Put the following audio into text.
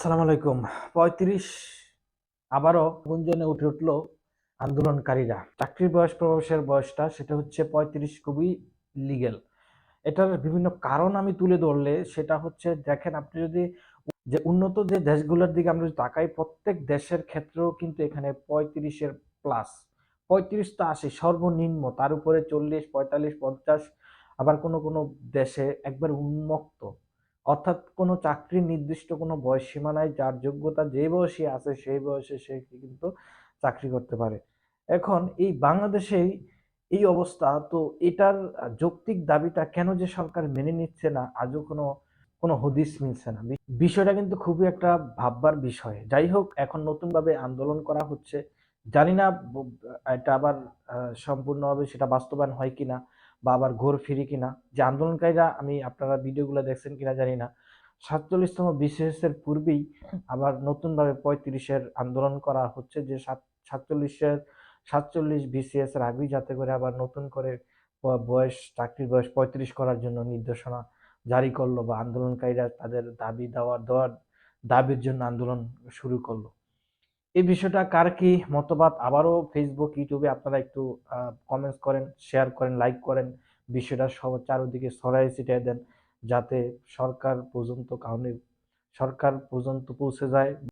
আসসালামু আলাইকুম। পঁয়ত্রিশ আবারও গুঞ্জনে উঠে উঠল আন্দোলনকারীরা। চাকরির বয়স প্রবেশের বয়সটা সেটা হচ্ছে পঁয়ত্রিশ খুবই লিগেল এটার বিভিন্ন কারণ আমি তুলে ধরলে সেটা হচ্ছে দেখেন আপনি যদি যে উন্নত যে দেশগুলোর দিকে আমরা যদি তাকাই, প্রত্যেক দেশের ক্ষেত্রেও কিন্তু এখানে পঁয়ত্রিশের প্লাস পঁয়ত্রিশ তো আসে সর্বনিম্ন, তার উপরে চল্লিশ, পঁয়তাল্লিশ, পঞ্চাশ, আবার কোনো কোনো দেশে একবার উন্মুক্ত। অর্থাৎ কোনো চাকরির নির্দিষ্ট কোনো বয়স সীমা নাই, যার যোগ্যতা যে বয়সে আছে সেই বয়সে সে কিন্তু চাকরি করতে পারে। এখন এই বাংলাদেশেই এই অবস্থা, তো এটার যৌক্তিক দাবিটা কেন যে সরকার মেনে নিচ্ছে না, আজও কোনো কোনো হদিস মিলছে না। বিষয়টা কিন্তু খুবই একটা ভাববার বিষয়। যাই হোক, এখন নতুনভাবে আন্দোলন করা হচ্ছে। জানি না এটা আবার সম্পূর্ণভাবে সেটা বাস্তবায়ন হয় কিনা। বা আবার ঘোর ফিরি কিনা? যে আন্দোলনকারীরা আমি আপনারা ভিডিওগুলো দেখছেন কিনা জানি না। সাতচল্লিশতম এর পূর্বেই আবার নতুনভাবে পঁয়ত্রিশের আন্দোলন করা হচ্ছে যে সাত সাতচল্লিশের সাতচল্লিশ বিসিএস এর আগেই যাতে করে আবার নতুন করে বয়স, চাকরির বয়স পঁয়ত্রিশ করার জন্য নির্দেশনা জারি করল বা আন্দোলনকারীরা তাদের দাবি দেওয়ার দেওয়ার দাবির জন্য আন্দোলন শুরু করল। এই বিষয়টা কার কি মতবাদ? আবারও ফেসবুক ইউটিউবে আপনারা একটু কমেন্টস করেন শেয়ার করেন লাইক করেন। বিষয়টা সব চারদিকে সরাই ছিটিয়ে দেন যাতে সরকার পর্যন্ত কারণে সরকার পর্যন্ত পৌঁছে যায়।